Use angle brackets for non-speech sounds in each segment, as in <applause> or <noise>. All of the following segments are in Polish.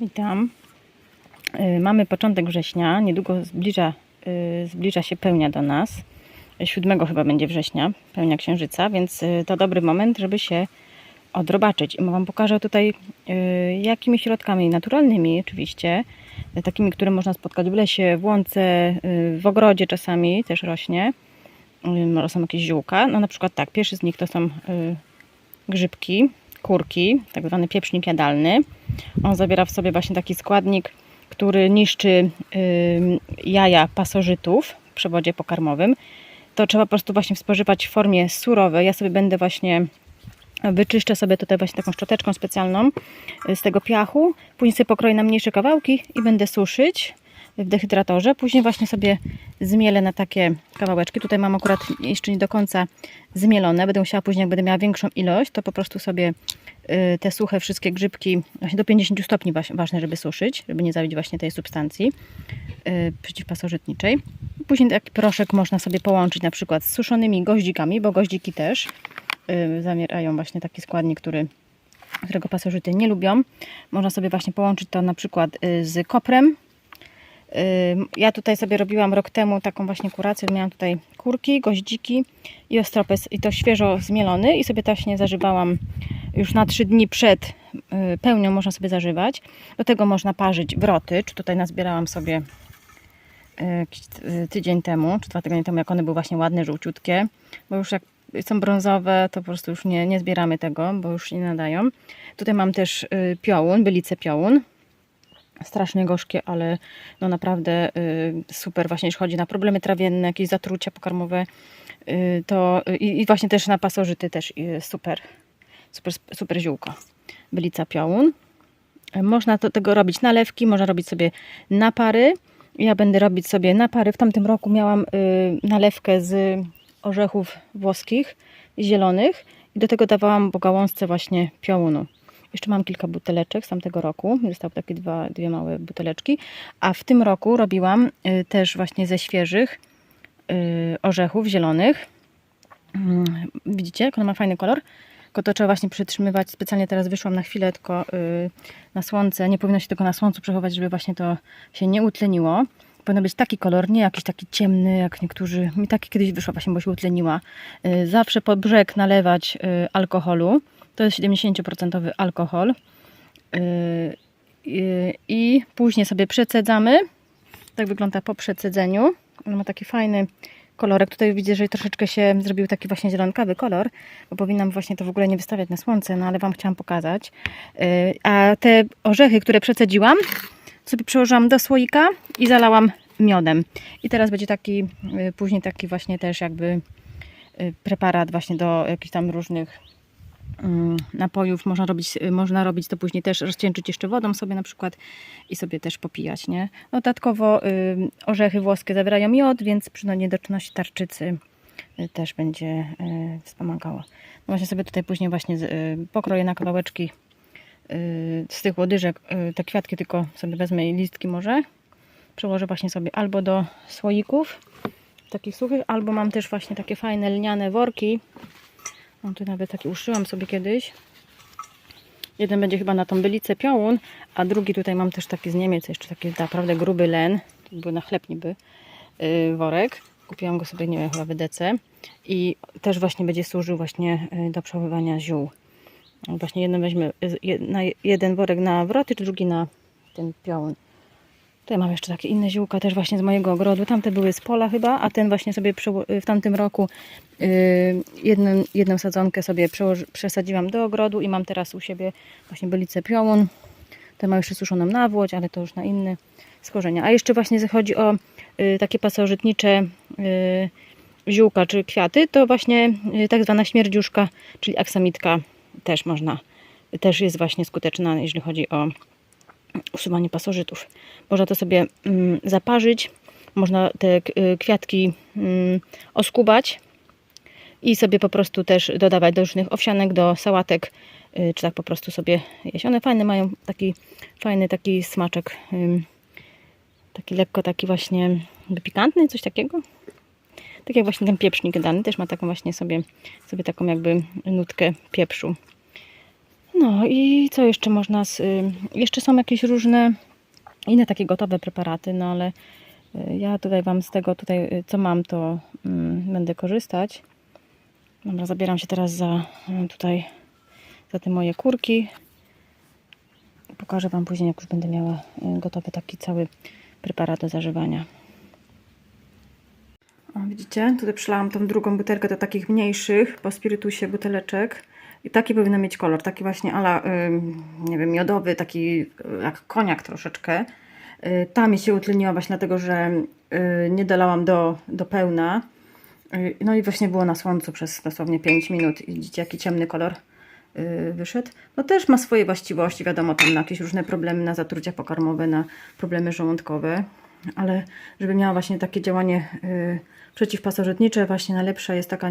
Witam. Y, Mamy początek września, niedługo zbliża, y, zbliża się pełnia do nas. 7 chyba będzie września, pełnia księżyca, więc y, to dobry moment, żeby się odrobaczyć. I Wam pokażę tutaj jakimi środkami naturalnymi oczywiście, takimi, które można spotkać w lesie, w łące, w ogrodzie czasami też rośnie. Są jakieś ziółka. No na przykład tak, pierwszy z nich to są grzybki, kurki, tak zwany pieprznik jadalny. On zawiera w sobie właśnie taki składnik, który niszczy jaja pasożytów w przewodzie pokarmowym. To trzeba po prostu właśnie spożywać w formie surowej. Ja sobie będę właśnie wyczyszczę sobie tutaj właśnie taką szczoteczką specjalną y, z tego piachu. Później sobie pokroję na mniejsze kawałki i będę suszyć w dehydratorze. Później właśnie sobie zmielę na takie kawałeczki. Tutaj mam akurat jeszcze nie do końca zmielone. Będę musiała później, jak będę miała większą ilość, to po prostu sobie y, te suche wszystkie grzybki, właśnie do 50 stopni ważne, żeby suszyć, żeby nie zabić właśnie tej substancji y, przeciwpasożytniczej. Później taki proszek można sobie połączyć na przykład z suszonymi goździkami, bo goździki też y, zawierają właśnie taki składnik, który którego pasożyty nie lubią. Można sobie właśnie połączyć to na przykład z koprem. Ja tutaj sobie robiłam rok temu taką właśnie kurację. Miałam tutaj kurki, goździki i ostropes i to świeżo zmielony i sobie właśnie zażywałam już na 3 dni przed y, pełnią można sobie zażywać. Do tego można parzyć wroty, czy tutaj nazbierałam sobie y, y, tydzień temu, czy dwa tygodnie temu, jak one były właśnie ładne, żółciutkie, bo już jak są brązowe, to po prostu już nie, nie zbieramy tego, bo już nie nadają. Tutaj mam też piołun, bylicę piołun, strasznie gorzkie, ale no naprawdę y, super właśnie jeśli chodzi na problemy trawienne, jakieś zatrucia pokarmowe, y, to y, i, właśnie też na pasożyty też super, super, super ziółko. Bylica piołun. Można to, tego robić nalewki, można robić sobie napary. Ja będę robić sobie napary. W tamtym roku miałam nalewkę z orzechów włoskich, zielonych i do tego dawałam po gałązce właśnie piołunu. Jeszcze mam kilka buteleczek z tamtego roku. Zostały takie dwa, dwie małe buteleczki. A w tym roku robiłam y, też właśnie ze świeżych y, orzechów zielonych. Mm, Widzicie, jak ona ma fajny kolor? Tylko to trzeba właśnie przytrzymywać. Specjalnie teraz wyszłam na chwilę tylko y, na słońce. Nie powinno się tylko na słońcu przechować, żeby właśnie to się nie utleniło. Powinno być taki kolor, nie jakiś taki ciemny, jak niektórzy. Mi taki kiedyś wyszła właśnie, bo się utleniła. Zawsze pod brzeg nalewać alkoholu. To jest 70% alkohol. Y, y, I później sobie przecedzamy. Tak wygląda po przecedzeniu. On ma taki fajny kolorek. Tutaj widzę, że troszeczkę się zrobił taki właśnie zielonkawy kolor, bo powinnam właśnie to w ogóle nie wystawiać na słońce, no ale Wam chciałam pokazać. Yy, A te orzechy, które przecedziłam, sobie przełożyłam do słoika i zalałam miodem. I teraz będzie taki, yy, później taki właśnie też jakby yy, preparat właśnie do jakichś tam różnych napojów można robić, y, można robić to później też rozcieńczyć jeszcze wodą sobie na przykład i sobie też popijać, nie? Dodatkowo y, orzechy włoskie zawierają miod, więc przy no, niedoczynności tarczycy y, też będzie wspomagało. No właśnie sobie tutaj później właśnie pokroję na kawałeczki z tych łodyżek te kwiatki tylko sobie wezmę i listki może przełożę właśnie sobie albo do słoików takich suchych, albo mam też właśnie takie fajne lniane worki Mam tu nawet taki uszyłam sobie kiedyś. Jeden będzie chyba na tą bylicę piołun, a drugi tutaj mam też taki z Niemiec, jeszcze taki naprawdę gruby len. Był na chleb niby yy, worek. Kupiłam go sobie, nie wiem, chyba w Edece. I też właśnie będzie służył właśnie yy, do przechowywania ziół. Właśnie jeden weźmy, na jeden worek na wroty, drugi na ten piołun. Tutaj mam jeszcze takie inne ziółka też właśnie z mojego ogrodu. Tamte były z pola chyba, a ten właśnie sobie w tamtym roku yy, jedną, jedną sadzonkę sobie przesadziłam do ogrodu i mam teraz u siebie właśnie bylicę piołun. Te ma jeszcze suszoną nawłoć, ale to już na inne skorzenia. A jeszcze właśnie jeśli chodzi o y, takie pasożytnicze y, ziółka czy kwiaty, to właśnie y, tak zwana śmierdziuszka, czyli aksamitka też można, też jest właśnie skuteczna, jeżeli chodzi o usuwanie pasożytów. Można to sobie mm, zaparzyć, można te y, kwiatki mm, oskubać i sobie po prostu też dodawać do różnych owsianek, do sałatek, y, czy tak po prostu sobie jeść. One fajne mają taki fajny taki smaczek, taki lekko taki właśnie pikantny, coś takiego. Tak jak właśnie ten pieprznik dany też ma taką właśnie sobie, sobie taką jakby nutkę pieprzu. No i co jeszcze można z... y, Jeszcze są jakieś różne inne takie gotowe preparaty, no ale y, ja tutaj Wam z tego tutaj, y, co mam, to mm, będę korzystać. Dobra, zabieram się teraz za tutaj, za te moje kurki. Pokażę Wam później, jak już będę miała gotowy taki cały preparat do zażywania. O, widzicie, tutaj przelałam tą drugą butelkę do takich mniejszych po spirytusie buteleczek. I taki powinien mieć kolor, taki właśnie ala, ym, nie wiem, miodowy, taki y, jak koniak troszeczkę. Y, ta mi się utleniła właśnie dlatego, że y, nie dolałam do, do pełna. Y, no i właśnie było na słońcu przez dosłownie 5 minut. I widzicie, jaki ciemny kolor y, wyszedł. No też ma swoje właściwości, wiadomo, tam na jakieś różne problemy, na zatrucia pokarmowe, na problemy żołądkowe. Ale żeby miała właśnie takie działanie y, przeciwpasożytnicze, właśnie najlepsza jest taka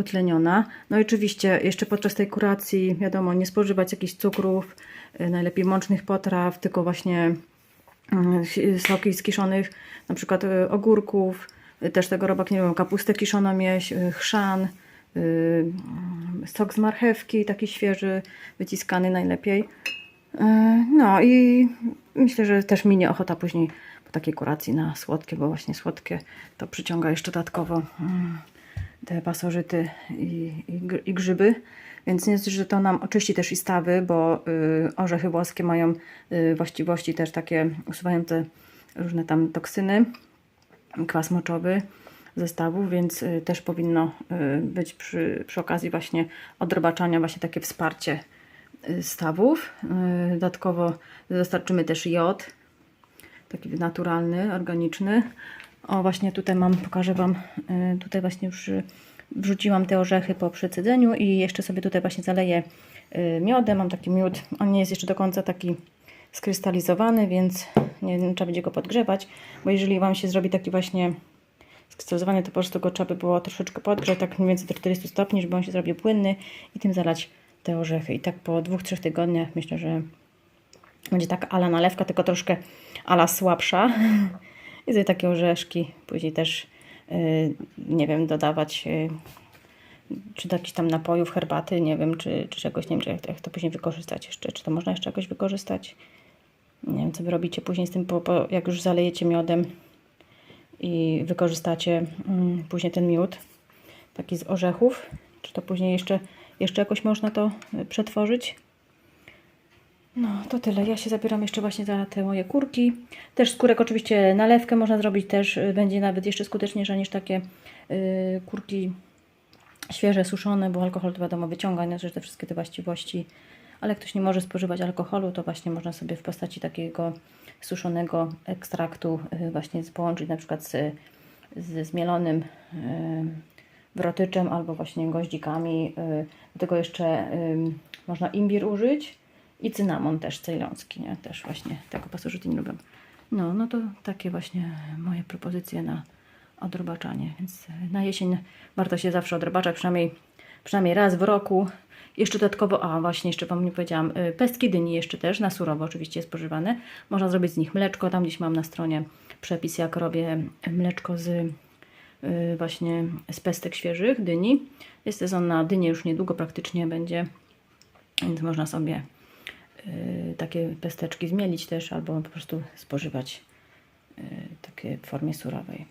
nieutleniona. No i oczywiście jeszcze podczas tej kuracji, wiadomo, nie spożywać jakichś cukrów, y, najlepiej mącznych potraw, tylko właśnie y, soki z kiszonych, na przykład y, ogórków, y, też tego robak, nie wiem, kapustę kiszoną jeść, chrzan, y, sok z marchewki, taki świeży, wyciskany najlepiej. No i myślę, że też minie ochota później po takiej kuracji na słodkie, bo właśnie słodkie to przyciąga jeszcze dodatkowo mm, te pasożyty i, i, i grzyby. Więc nie dość, że to nam oczyści też i stawy, bo y, orzechy włoskie mają y, właściwości też takie usuwające różne tam toksyny, kwas moczowy ze stawów, więc y, też powinno y, być przy, przy okazji właśnie odrobaczania właśnie takie wsparcie y, stawów. Y, Dodatkowo dostarczymy też jod, taki naturalny, organiczny. O, właśnie tutaj mam, pokażę Wam, y, tutaj właśnie już y, wrzuciłam te orzechy po przecedzeniu i jeszcze sobie tutaj właśnie zaleję y, miodem. Mam taki miód, on nie jest jeszcze do końca taki skrystalizowany, więc nie, trzeba będzie go podgrzewać, bo jeżeli Wam się zrobi taki właśnie skrystalizowany, to po prostu go trzeba by było troszeczkę podgrzać, tak mniej więcej do 40 stopni, żeby on się zrobił płynny i tym zalać te orzechy. I tak po dwóch, trzech tygodniach myślę, że będzie taka ala nalewka, tylko troszkę ala słabsza. <laughs> I takie orzeszki później też, yy, nie wiem, dodawać yy, czy do jakichś tam napojów, herbaty, nie wiem, czy, czy czegoś, nie wiem, czy jak, jak to później wykorzystać jeszcze, czy to można jeszcze jakoś wykorzystać. Nie wiem, co wy robicie później z tym, po, po, jak już zalejecie miodem i wykorzystacie mm, później ten miód, taki z orzechów, czy to później jeszcze, jeszcze jakoś można to y, przetworzyć. No, to tyle. Ja się zabieram jeszcze właśnie za te moje kurki. Też skórek oczywiście nalewkę można zrobić, też y, będzie nawet jeszcze skuteczniejsza niż takie y, kurki świeże, suszone, bo alkohol to wiadomo wyciąga nie, że te wszystkie te właściwości. Ale ktoś nie może spożywać alkoholu, to właśnie można sobie w postaci takiego suszonego ekstraktu y, właśnie połączyć na przykład z, z zmielonym y, wrotyczem albo właśnie goździkami. y, Do tego jeszcze można imbir użyć i cynamon też cejlącki, nie? Też właśnie tego pasożyty nie lubią. No, no to takie właśnie moje propozycje na odrobaczanie. Więc y, na jesień warto się zawsze odrobaczać, przynajmniej, przynajmniej raz w roku. Jeszcze dodatkowo, a właśnie jeszcze Wam nie powiedziałam, y, pestki dyni jeszcze też, na surowo oczywiście spożywane. Można zrobić z nich mleczko, tam gdzieś mam na stronie przepis, jak robię mleczko z y, właśnie z pestek świeżych, dyni. Jest sezon na dynię już niedługo praktycznie będzie, więc można sobie takie pesteczki zmielić też, albo po prostu spożywać y, takie w formie surowej.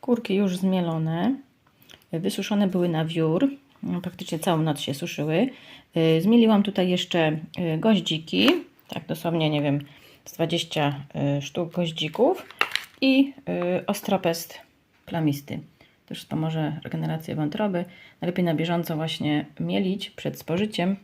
Kurki już zmielone, wysuszone były na wiór, praktycznie całą noc się suszyły. Y, Zmieliłam tutaj jeszcze y, goździki, tak dosłownie, nie wiem, z 20 y, sztuk goździków i y, ostropest plamisty. Też pomoże regenerację wątroby. Najlepiej na bieżąco właśnie mielić przed spożyciem,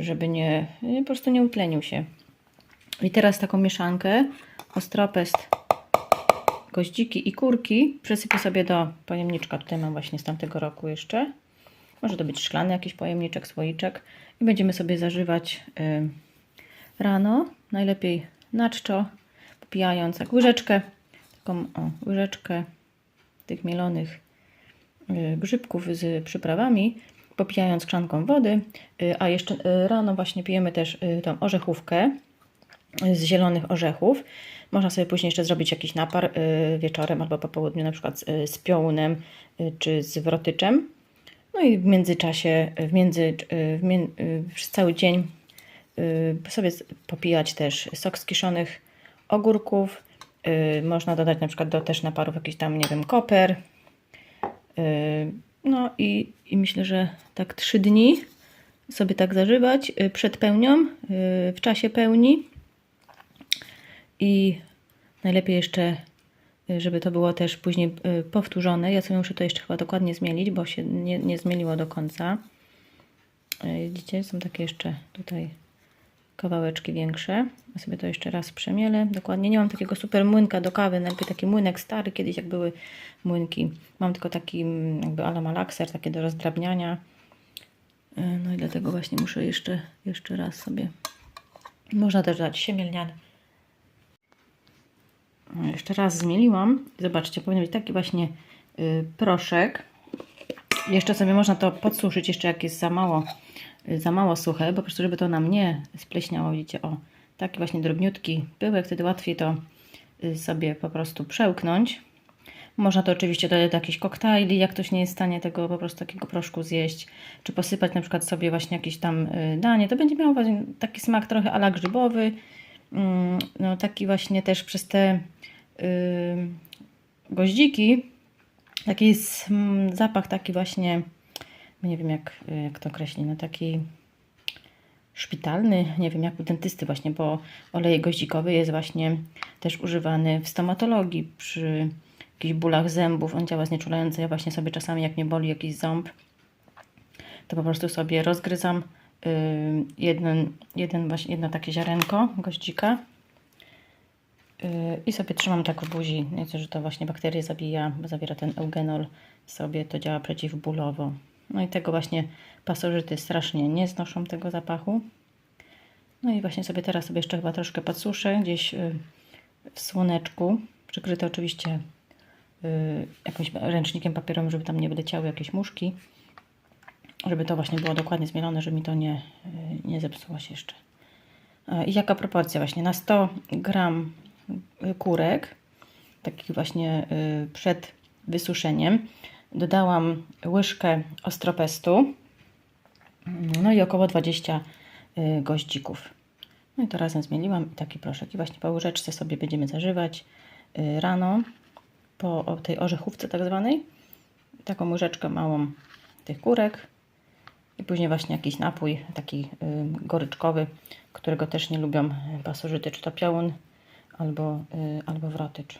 żeby nie, po prostu nie utlenił się. I teraz taką mieszankę ostropest goździki i kurki przesypię sobie do pojemniczka. Tutaj mam właśnie z tamtego roku jeszcze. Może to być szklany jakiś pojemniczek, słoiczek. I będziemy sobie zażywać y, rano. Najlepiej na czczo, popijając jak łyżeczkę, taką o, łyżeczkę tych mielonych grzybków z przyprawami, popijając szklanką wody. Y, a jeszcze y, rano właśnie pijemy też y, tą orzechówkę z zielonych orzechów. Można sobie później jeszcze zrobić jakiś napar y, wieczorem albo po południu, na przykład z, y, piołunem y, czy z wrotyczem. No i w międzyczasie, w między, w mię, przez cały dzień y, sobie popijać też sok z kiszonych ogórków. Y, Można dodać na przykład do też naparów jakiś tam, nie wiem, koper. Y, No i, i myślę, że tak trzy dni sobie tak zażywać y, przed pełnią, y, w czasie pełni. I najlepiej jeszcze, żeby to było też później powtórzone. Ja sobie muszę to jeszcze chyba dokładnie zmielić, bo się nie, nie do końca. Widzicie, są takie jeszcze tutaj kawałeczki większe. Ja sobie to jeszcze raz przemielę. Dokładnie nie mam takiego super młynka do kawy, najlepiej taki młynek stary, kiedyś jak były młynki. Mam tylko taki mm, jakby ala malakser, takie do rozdrabniania. Y, No i dlatego właśnie muszę jeszcze, jeszcze raz sobie. Można też dać siemielniane. No, Jeszcze raz zmieliłam. Zobaczcie, powinien być taki właśnie y, proszek. Jeszcze sobie można to podsuszyć, jeszcze jak jest za mało, za mało suche, po prostu żeby to nam nie spleśniało. Widzicie, o, taki właśnie drobniutki pyłek, wtedy łatwiej to y, sobie po prostu przełknąć. Można to oczywiście dodać do jakichś koktajli, jak ktoś nie jest w stanie tego po prostu takiego proszku zjeść, czy posypać na przykład sobie właśnie jakieś tam y, danie. To będzie miało właśnie taki smak trochę ala grzybowy, Mm, no taki właśnie też przez te y, goździki, taki jest zapach taki właśnie, nie wiem jak, jak to określić, no taki szpitalny, nie wiem jak u dentysty właśnie, bo olej goździkowy jest właśnie też używany w stomatologii przy jakichś bólach zębów, on działa znieczulająco, ja właśnie sobie czasami jak mnie boli jakiś ząb, to po prostu sobie rozgryzam y, jeden, jeden właśnie, jedno takie ziarenko goździka y, i sobie trzymam tak w buzi. Wiecie, że to właśnie bakterie zabija, bo zawiera ten eugenol sobie, to działa przeciwbólowo. No i tego właśnie pasożyty strasznie nie znoszą tego zapachu. No i właśnie sobie teraz sobie jeszcze chyba troszkę podsuszę gdzieś y, w słoneczku, przykryte oczywiście y, jakimś ręcznikiem papierowym, żeby tam nie wyleciały jakieś muszki żeby to właśnie było dokładnie zmielone, żeby mi to nie, y, nie zepsuło się jeszcze. E, I jaka proporcja właśnie? Na 100 gram kurek, takich właśnie przed wysuszeniem, dodałam łyżkę ostropestu, no i około 20 y, goździków. No i to razem zmieliłam i taki proszek. I właśnie po łyżeczce sobie będziemy zażywać y, rano, po tej orzechówce tak zwanej. Taką łyżeczkę małą tych kurek. I później właśnie jakiś napój taki y, goryczkowy, którego też nie lubią pasożyty, czy to piołun albo, albo wrotycz.